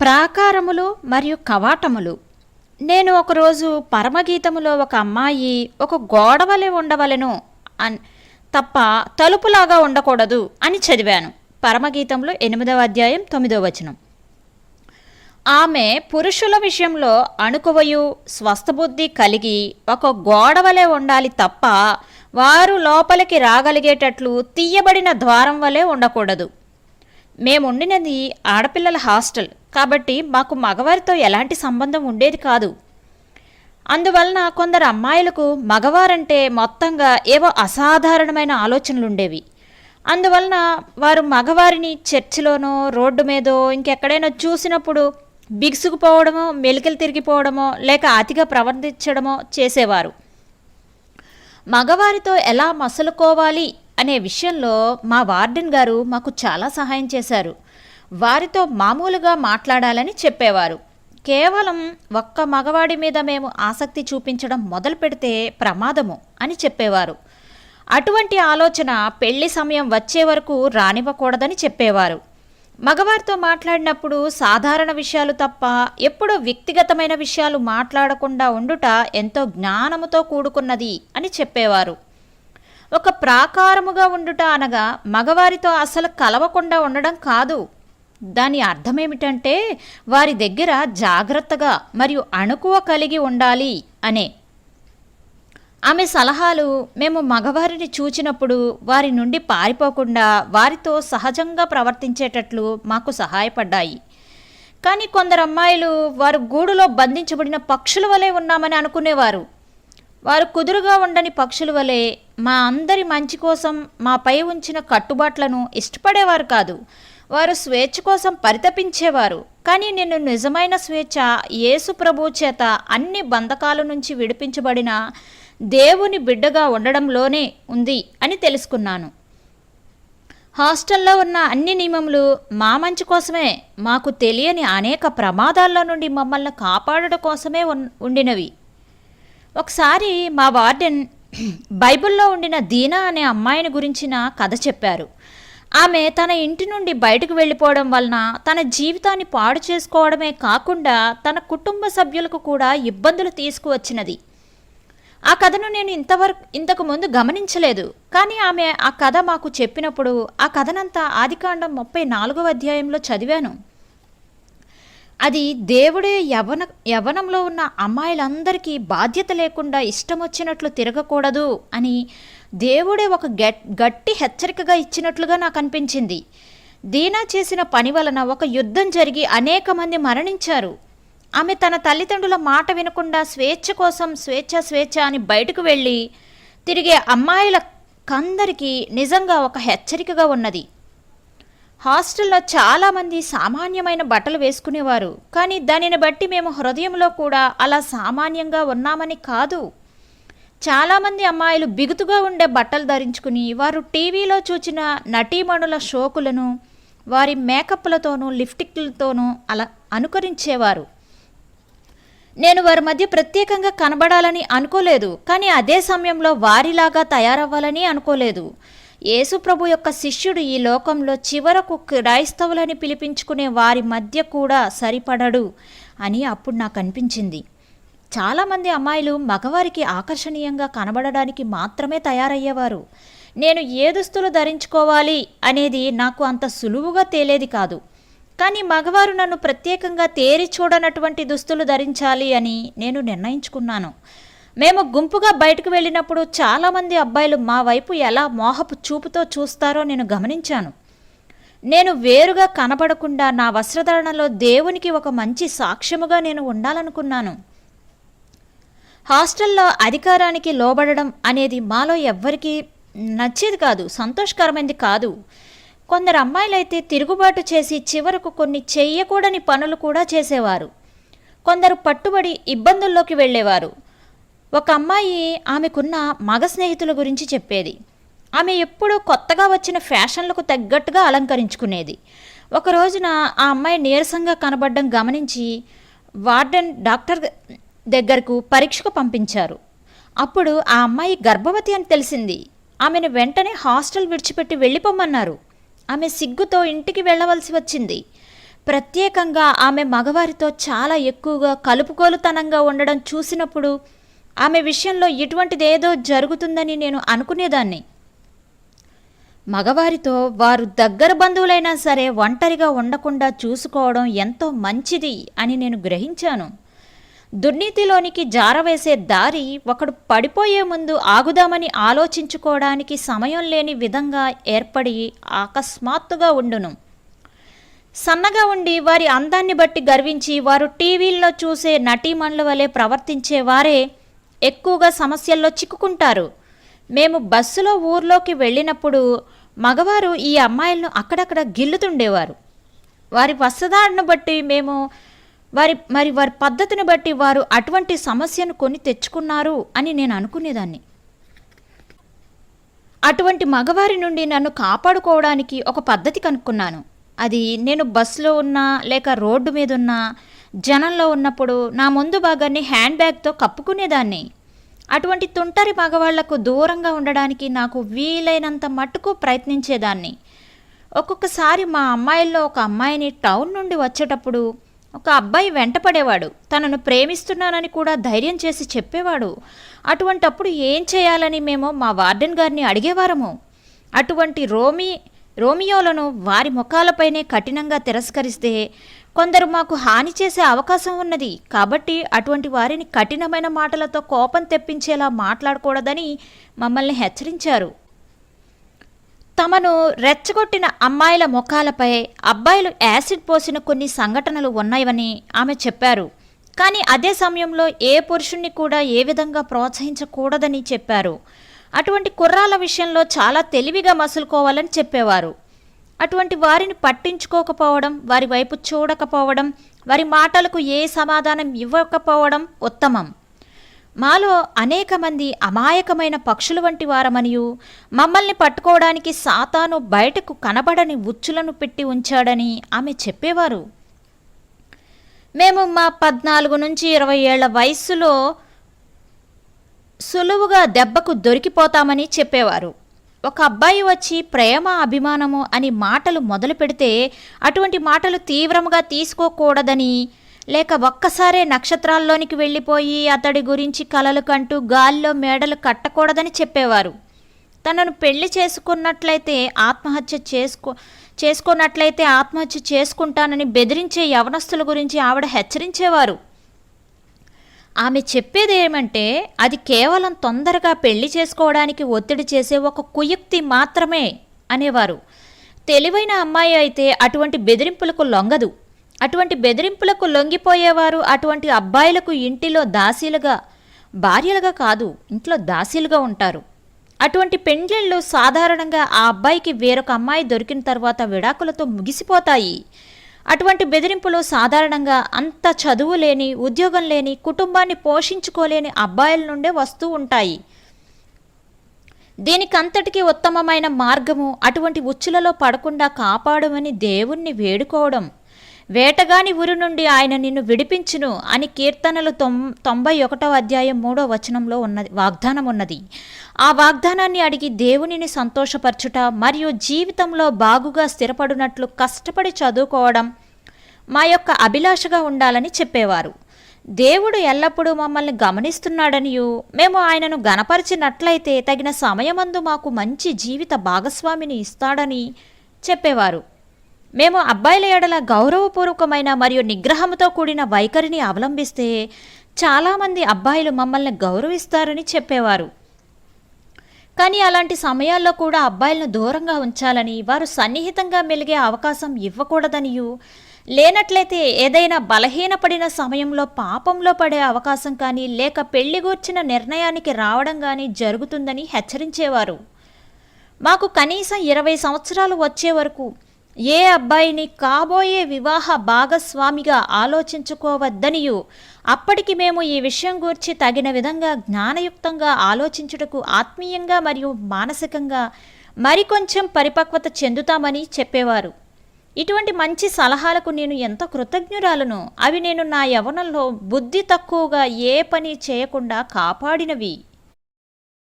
ప్రాకారములు మరియు కవాటములు. నేను ఒకరోజు పరమగీతములో ఒక అమ్మాయి ఒక గోడవలె ఉండవలెను అన్ తప్ప తలుపులాగా ఉండకూడదు అని చదివాను. పరమగీతంలో ఎనిమిదవ అధ్యాయం తొమ్మిదవ వచనం. ఆమె పురుషుల విషయంలో అణుకువయు స్వస్థబుద్ధి కలిగి ఒక గోడవలే ఉండాలి తప్ప వారు లోపలికి రాగలిగేటట్లు తీయబడిన ద్వారం వలె ఉండకూడదు. మేముండినది ఆడపిల్లల హాస్టల్. కాబట్టి మాకు మగవారితో ఎలాంటి సంబంధం ఉండేది కాదు. అందువలన కొందరు అమ్మాయిలకు మగవారంటే మొత్తంగా ఏవో అసాధారణమైన ఆలోచనలు ఉండేవి అందువలన వారు మగవారిని చర్చిలోనో రోడ్డు మీదో ఇంకెక్కడైనా చూసినప్పుడు బిగుసుకుపోవడమో మెలికలు తిరిగిపోవడమో లేక అతిగా ప్రవర్తించడమో చేసేవారు. మగవారితో ఎలా మసలుకోవాలి? అనే విషయంలో మా వార్డెన్ గారు మాకు చాలా సహాయం చేశారు. వారితో మామూలుగా మాట్లాడాలని చెప్పేవారు. కేవలం ఒక్క మగవాడి మీద మేము ఆసక్తి చూపించడం మొదలు పెడితే ప్రమాదము అని చెప్పేవారు. అటువంటి ఆలోచన పెళ్ళి సమయం వచ్చే వరకు రానివ్వకూడదని చెప్పేవారు. మగవారితో మాట్లాడినప్పుడు సాధారణ విషయాలు తప్ప ఎప్పుడూ వ్యక్తిగతమైన విషయాలు మాట్లాడకుండా ఉండుట ఎంతో జ్ఞానముతో కూడుకున్నది అని చెప్పేవారు. ఒక ప్రాకారముగా ఉండుట అనగా మగవారితో అసలు కలవకుండా ఉండడం కాదు. దాని అర్థమేమిటంటే వారి దగ్గర జాగ్రత్తగా మరియు అణుకువ కలిగి ఉండాలి అనే. ఆమె సలహాలు మేము మగవారిని చూచినప్పుడు వారి నుండి పారిపోకుండా వారితో సహజంగా ప్రవర్తించేటట్లు మాకు సహాయపడ్డాయి. కానీ కొందరు అమ్మాయిలు వారు గూడులో బంధించబడిన పక్షుల వలె ఉన్నామని అనుకునేవారు. వారు కుదురుగా ఉండని పక్షుల వలె మా అందరి మంచి కోసం మాపై ఉంచిన కట్టుబాట్లను ఇష్టపడేవారు కాదు. వారు స్వేచ్ఛ కోసం పరితపించేవారు. కానీ నేను నిజమైన స్వేచ్ఛ యేసు ప్రభు చేత అన్ని బంధకాల నుంచి విడిపించబడిన దేవుని బిడ్డగా ఉండడంలోనే ఉంది అని తెలుసుకున్నాను. హాస్టల్లో ఉన్న అన్ని నియమములు మా మంచి కోసమే. మాకు తెలియని అనేక ప్రమాదాల్లో నుండి మమ్మల్ని కాపాడడం కోసమే ఉన్- ఉండినవి. ఒకసారి మా వార్డెన్ బైబిల్లో ఉండిన దీనా అనే అమ్మాయిని గురించిన కథ చెప్పారు. ఆమె తన ఇంటి నుండి బయటకు వెళ్ళిపోవడం వలన తన జీవితాన్ని పాడు చేసుకోవడమే కాకుండా తన కుటుంబ సభ్యులకు కూడా ఇబ్బందులు తీసుకువచ్చినది. ఆ కథను నేను ఇంతవరకు ఇంతకు ముందు గమనించలేదు. కానీ ఆమె ఆ కథ మాకు చెప్పినప్పుడు ఆ కథనంతా ఆదికాండం ముప్పై నాలుగవ అధ్యాయంలో చదివాను. అది దేవుడే యవన యవనంలో ఉన్న అమ్మాయిలందరికీ బాధ్యత లేకుండా ఇష్టం వచ్చినట్లు తిరగకూడదు అని దేవుడే ఒక గట్టి హెచ్చరికగా ఇచ్చినట్లుగా నాకు అనిపించింది దీనా చేసిన పని వలన ఒక యుద్ధం జరిగి అనేక మంది మరణించారు. ఆమె తన తల్లిదండ్రుల మాట వినకుండా స్వేచ్ఛ కోసం స్వేచ్ఛ స్వేచ్ఛ అని బయటకు వెళ్ళి తిరిగే అమ్మాయిల కందరికీ నిజంగా ఒక హెచ్చరికగా ఉన్నది. హాస్టల్లో చాలామంది సామాన్యమైన బట్టలు వేసుకునేవారు. కానీ దానిని బట్టి మేము హృదయంలో కూడా అలా సామాన్యంగా ఉన్నామని కాదు. చాలామంది అమ్మాయిలు బిగుతుగా ఉండే బట్టలు ధరించుకుని వారు టీవీలో చూచిన నటీమణుల షోకులను వారి మేకప్లతోనూ లిప్టిక్లతోనూ అలా అనుకరించేవారు. నేను వారి మధ్య ప్రత్యేకంగా కనబడాలని అనుకోలేదు. కానీ అదే సమయంలో వారిలాగా తయారవ్వాలని అనుకోలేదు. యేసుప్రభు యొక్క శిష్యుడు ఈ లోకంలో చివరకు క్రైస్తవులని పిలిపించుకునే వారి మధ్య కూడా సరిపడడు అని అప్పుడు నాకు అనిపించింది. చాలామంది అమ్మాయిలు మగవారికి ఆకర్షణీయంగా కనబడడానికి మాత్రమే తయారయ్యేవారు. నేను ఏ దుస్తులు ధరించుకోవాలి అనేది నాకు అంత సులువుగా తేలేది కాదు. కానీ మగవారు నన్ను ప్రత్యేకంగా తేరి చూడనటువంటి దుస్తులు ధరించాలి అని నేను నిర్ణయించుకున్నాను. మేము గుంపుగా బయటకు వెళ్ళినప్పుడు చాలామంది అబ్బాయిలు మా వైపు ఎలా మోహపు చూపుతో చూస్తారో నేను గమనించాను. నేను వేరుగా కనబడకుండా నా వస్త్రధారణలో దేవునికి ఒక మంచి సాక్ష్యముగా నేను ఉండాలనుకున్నాను. హాస్టల్లో అధికారానికి లోబడడం అనేది మాలో ఎవ్వరికీ నచ్చేది కాదు సంతోషకరమైనది కాదు. కొందరు అమ్మాయిలైతే తిరుగుబాటు చేసి చివరకు కొన్ని చెయ్యకూడని పనులు కూడా చేసేవారు. కొందరు పట్టుబడి ఇబ్బందుల్లోకి వెళ్ళేవారు. ఒక అమ్మాయి ఆమెకున్న మగ స్నేహితుల గురించి చెప్పేది. ఆమె ఎప్పుడూ కొత్తగా వచ్చిన ఫ్యాషన్లకు తగ్గట్టుగా అలంకరించుకునేది. ఒక రోజున ఆ అమ్మాయి నీరసంగా కనబడడం గమనించి వార్డెన్ డాక్టర్ దగ్గరకు పరీక్షకు పంపించారు. అప్పుడు ఆ అమ్మాయి గర్భవతి అని తెలిసింది. ఆమెను వెంటనే హాస్టల్ విడిచిపెట్టి వెళ్ళిపోమన్నారు. ఆమె సిగ్గుతో ఇంటికి వెళ్ళవలసి వచ్చింది. ప్రత్యేకంగా ఆమె మగవారితో చాలా ఎక్కువగా కలుపుకోలుతనంగా ఉండడం చూసినప్పుడు ఆమె విషయంలో ఇటువంటిదేదో జరుగుతుందని నేను అనుకునేదాన్ని. మగవారితో వారు దగ్గర బంధువులైనా సరే ఒంటరిగా ఉండకుండా చూసుకోవడం ఎంతో మంచిది అని నేను గ్రహించాను. దుర్నీతిలోనికి జారవేసే దారి ఒకడు పడిపోయే ముందు ఆగుదామని ఆలోచించుకోవడానికి సమయం లేని విధంగా ఏర్పడి అకస్మాత్తుగా ఉండును. సన్నగా ఉండి వారి అందాన్ని బట్టి గర్వించి వారు టీవీల్లో చూసే నటీమణుల వలె ప్రవర్తించేవారే వారే ఎక్కువగా సమస్యల్లో చిక్కుకుంటారు. మేము బస్సులో ఊర్లోకి వెళ్ళినప్పుడు మగవారు ఈ అమ్మాయిలను అక్కడక్కడ గిల్లుతుండేవారు. వారి వస్త్రధారణను బట్టి మేము వారి మరి వారి పద్ధతిని బట్టి వారు అటువంటి సమస్యను కొని తెచ్చుకున్నారు అని నేను అనుకునేదాన్ని. అటువంటి మగవారి నుండి నన్ను కాపాడుకోవడానికి ఒక పద్ధతి కనుక్కున్నాను. అది నేను బస్సులో ఉన్నా లేక రోడ్డు మీద ఉన్నా జనంలో ఉన్నప్పుడు నా ముందు భాగాన్ని హ్యాండ్ బ్యాగ్తో కప్పుకునేదాన్ని. అటువంటి తుంటరి మగవాళ్ళకు దూరంగా ఉండడానికి నాకు వీలైనంత మట్టుకు ప్రయత్నించేదాన్ని. ఒక్కొక్కసారి మా అమ్మాయిల్లో ఒక అమ్మాయిని టౌన్ నుండి వచ్చేటప్పుడు ఒక అబ్బాయి వెంటపడేవాడు. తనను ప్రేమిస్తున్నానని కూడా ధైర్యం చేసి చెప్పేవాడు. అటువంటప్పుడు ఏం చేయాలని మేము మా వార్డెన్ గారిని అడిగేవారము. అటువంటి రోమి రోమియోలను వారి ముఖాలపైనే కఠినంగా తిరస్కరిస్తే కొందరు మాకు హాని చేసే అవకాశం ఉన్నది. కాబట్టి అటువంటి వారిని కఠినమైన మాటలతో కోపం తెప్పించేలా మాట్లాడకూడదని మమ్మల్ని హెచ్చరించారు. తమను రెచ్చగొట్టిన అమ్మాయిల ముఖాలపై అబ్బాయిలు యాసిడ్ పోసిన కొన్ని సంఘటనలు ఉన్నాయని ఆమె చెప్పారు. కానీ అదే సమయంలో ఏ పురుషుణ్ణి కూడా ఏ విధంగా ప్రోత్సహించకూడదని చెప్పారు. అటువంటి కుర్రాల విషయంలో చాలా తెలివిగా మసులుకోవాలని చెప్పేవారు. అటువంటి వారిని పట్టించుకోకపోవడం వారి వైపు చూడకపోవడం వారి మాటలకు ఏ సమాధానం ఇవ్వకపోవడం ఉత్తమం. మాలో అనేక మంది అమాయకమైన పక్షులు వంటి వారమనియు మమ్మల్ని పట్టుకోవడానికి సాతాను బయటకు కనబడని ఉచ్చులను పెట్టి ఉంచాడని ఆమె చెప్పేవారు. మేము మా పద్నాలుగు నుంచి ఇరవై ఏళ్ళ వయస్సులో సులువుగా దెబ్బకు దొరికిపోతామని చెప్పేవారు. ఒక అబ్బాయి వచ్చి ప్రేమ అభిమానము అని మాటలు మొదలు పెడితే అటువంటి మాటలు తీవ్రంగా తీసుకోకూడదని లేక ఒక్కసారే నక్షత్రాల్లోనికి వెళ్ళిపోయి అతడి గురించి కలలు కంటూ గాల్లో మేడలు కట్టకూడదని చెప్పేవారు. తనను పెళ్ళి చేసుకున్నట్లయితే ఆత్మహత్య చేసుకో చేసుకున్నట్లయితే ఆత్మహత్య చేసుకుంటానని బెదిరించే యవనస్తుల గురించి ఆవిడ హెచ్చరించేవారు. ఆమె చెప్పేది ఏమంటే అది కేవలం తొందరగా పెళ్ళి చేసుకోవడానికి ఒత్తిడి చేసే ఒక కుయుక్తి మాత్రమే అనేవారు. తెలివైన అమ్మాయి అయితే అటువంటి బెదిరింపులకు లొంగదు. అటువంటి బెదిరింపులకు లొంగిపోయేవారు అటువంటి అబ్బాయిలకు ఇంటిలో దాసీలుగా భార్యలుగా కాదు ఇంట్లో దాసీలుగా ఉంటారు. అటువంటి పెండ్లిళ్ళు సాధారణంగా ఆ అబ్బాయికి వేరొక అమ్మాయి దొరికిన తర్వాత విడాకులతో ముగిసిపోతాయి. అటువంటి బెదిరింపులు సాధారణంగా అంత చదువు లేని ఉద్యోగం లేని కుటుంబాన్ని పోషించుకోలేని అబ్బాయిల నుండే వస్తూ ఉంటాయి. దీనికంతటికీ ఉత్తమమైన మార్గము అటువంటి ఉచ్చులలో పడకుండా కాపాడమని దేవుణ్ణి వేడుకోవడం. వేటగాని ఉరి నుండి ఆయన నిన్ను విడిపించును అని కీర్తనలు తొం తొంభై ఒకటో అధ్యాయం మూడో వచనంలో ఉన్నది వాగ్దానం ఉన్నది. ఆ వాగ్దానాన్ని అడిగి దేవునిని సంతోషపరచుట మరియు జీవితంలో బాగుగా స్థిరపడినట్లు కష్టపడి చదువుకోవడం మా యొక్క అభిలాషగా ఉండాలని చెప్పేవారు. దేవుడు ఎల్లప్పుడూ మమ్మల్ని గమనిస్తున్నాడనియు మేము ఆయనను గనపరిచినట్లయితే తగిన సమయమందు మాకు మంచి జీవిత భాగస్వామిని ఇస్తాడని చెప్పేవారు. మేము అబ్బాయిల ఎడల గౌరవపూర్వకమైన మరియు నిగ్రహంతో కూడిన వైఖరిని అవలంబిస్తే చాలామంది అబ్బాయిలు మమ్మల్ని గౌరవిస్తారని చెప్పేవారు. కానీ అలాంటి సమయాల్లో కూడా అబ్బాయిలను దూరంగా ఉంచాలని వారు సన్నిహితంగా మెలిగే అవకాశం ఇవ్వకూడదనియు లేనట్లయితే ఏదైనా బలహీనపడిన సమయంలో పాపంలో పడే అవకాశం కానీ లేక పెళ్ళి గూర్చిన నిర్ణయానికి రావడం కానీ జరుగుతుందని హెచ్చరించేవారు. మాకు కనీసం ఇరవై సంవత్సరాలు వచ్చే వరకు ఏ అబ్బాయిని కాబోయే వివాహ భాగస్వామిగా ఆలోచించుకోవద్దనియు అప్పటికి మేము ఈ విషయం గూర్చి తగిన విధంగా జ్ఞానయుక్తంగా ఆలోచించుటకు ఆత్మీయంగా మరియు మానసికంగా మరికొంచెం పరిపక్వత చెందుతామని చెప్పేవారు. ఇటువంటి మంచి సలహాలకు నేను ఎంత కృతజ్ఞురాలను? అవి నేను నా యవనంలో బుద్ధి తక్కువగా ఏ పని చేయకుండా కాపాడినవి.